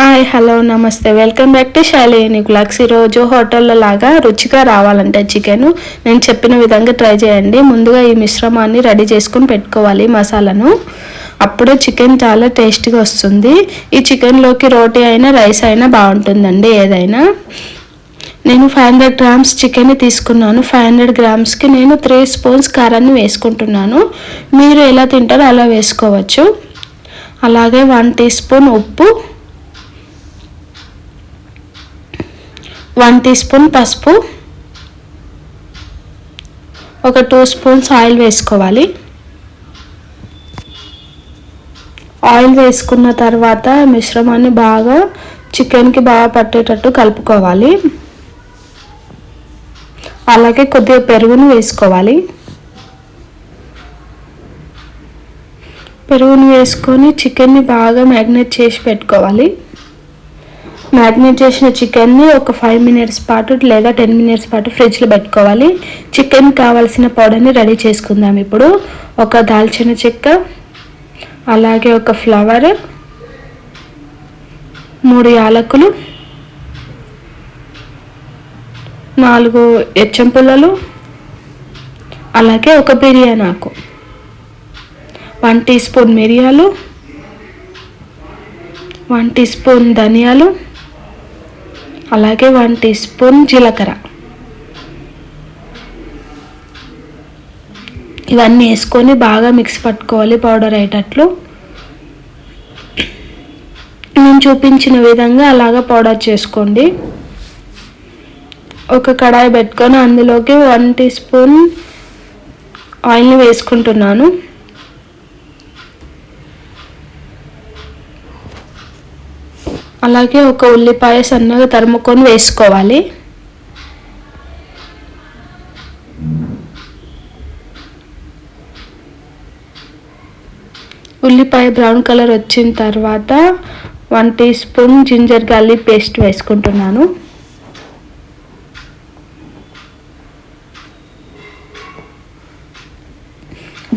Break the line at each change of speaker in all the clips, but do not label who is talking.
Hi hello నమస్తే. Welcome back to Shalini blogs. ఈరోజు హోటల్లో లాగా రుచిగా రావాలంటే చికెన్. నేను చెప్పిన విధంగా ట్రై చేయండి. ముందుగా ఈ మిశ్రమాన్ని రెడీ చేసుకుని పెట్టుకోవాలి మసాలాను. అప్పుడు చికెన్ చాలా టేస్టీగా వస్తుంది. ఈ చికెన్లోకి రోటీ అయినా రైస్ అయినా బాగుంటుందండి ఏదైనా. నేను ఫైవ్ హండ్రెడ్ గ్రామ్స్ చికెన్ తీసుకున్నాను. ఫైవ్ హండ్రెడ్ గ్రామ్స్కి నేను త్రీ స్పూన్స్ కారాన్ని వేసుకుంటున్నాను. మీరు ఎలా తింటారో అలా వేసుకోవచ్చు. అలాగే వన్ టీ స్పూన్ ఉప్పు వన్ టీ స్పూన్ పసుపు ఒక టూ స్పూన్స్ ఆయిల్ వేసుకోవాలి. ఆయిల్ వేసుకున్న తర్వాత మిశ్రమాన్ని బాగా చికెన్కి బాగా పట్టేటట్టు కలుపుకోవాలి. అలాగే కొద్దిగా పెరుగును వేసుకోవాలి. పెరుగును వేసుకొని చికెన్ని బాగా మ్యాగ్నేట్ చేసి పెట్టుకోవాలి. మ్యారినేట్ చేసిన చికెన్ని ఒక ఫైవ్ మినిట్స్ పాటు లేదా టెన్ మినిట్స్ పాటు ఫ్రిడ్జ్లో పెట్టుకోవాలి. చికెన్ కావాల్సిన పౌడర్ని రెడీ చేసుకుందాం ఇప్పుడు. ఒక దాల్చిన చెక్క అలాగే ఒక ఫ్లవర్ మూడు యాలకులు నాలుగు ఎచ్చం పుల్లలు అలాగే ఒక బిర్యానీ ఆకు. వన్ టీ స్పూన్ మిరియాలు వన్ టీ స్పూన్ ధనియాలు అలాగే వన్ టీ స్పూన్ జీలకర్ర. ఇవన్నీ వేసుకొని బాగా మిక్స్ పట్టుకోవాలి పౌడర్ అయ్యేటట్లు. నేను చూపించిన విధంగా అలాగా పౌడర్ చేసుకోండి. ఒక కడాయి పెట్టుకొని అందులోకి వన్ టీ స్పూన్ ఆయిల్ని వేసుకుంటున్నాను. అలాగే ఒక ఉల్లిపాయ సన్నగా తరుముకొని వేసుకోవాలి. ఉల్లిపాయ బ్రౌన్ కలర్ వచ్చిన తర్వాత one teaspoon ginger garlic paste వేసుకుంటున్నాను.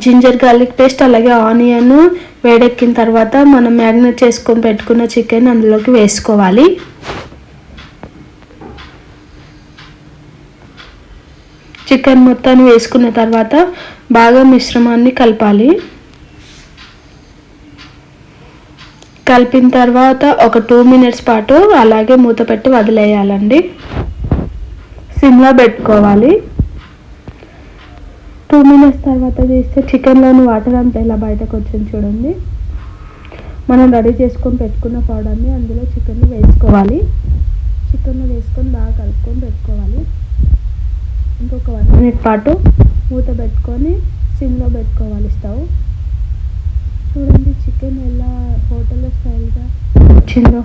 జింజర్ గార్లిక్ పేస్ట్ అలాగే ఆనియన్ వేడెక్కిన తర్వాత మనం మ్యారినేట్ చేసుకొని పెట్టుకున్న చికెన్ అందులోకి వేసుకోవాలి. చికెన్ మొత్తాన్ని వేసుకున్న తర్వాత బాగా మిశ్రమాన్ని కలపాలి. కలిపిన తర్వాత ఒక టూ మినిట్స్ పాటు అలాగే మూత పెట్టి వదిలేయాలండి. సిమ్లో పెట్టుకోవాలి. టూ మినిట్స్ తర్వాత చేస్తే చికెన్లోని వాటర్ అంతా ఇలా బయటకు వచ్చింది చూడండి. మనం రెడీ చేసుకొని పెట్టుకున్న పౌడర్ని అందులో చికెన్ వేసుకోవాలి. చికెన్ వేసుకొని బాగా కలుపుకొని పెట్టుకోవాలి. ఇంకొక వన్ మినిట్ పాటు మూత పెట్టుకొని సిమ్లో పెట్టుకోవాలి స్టవ్. చూడండి చికెన్ ఎలా హోటల్లో స్టైల్గా వచ్చిందో.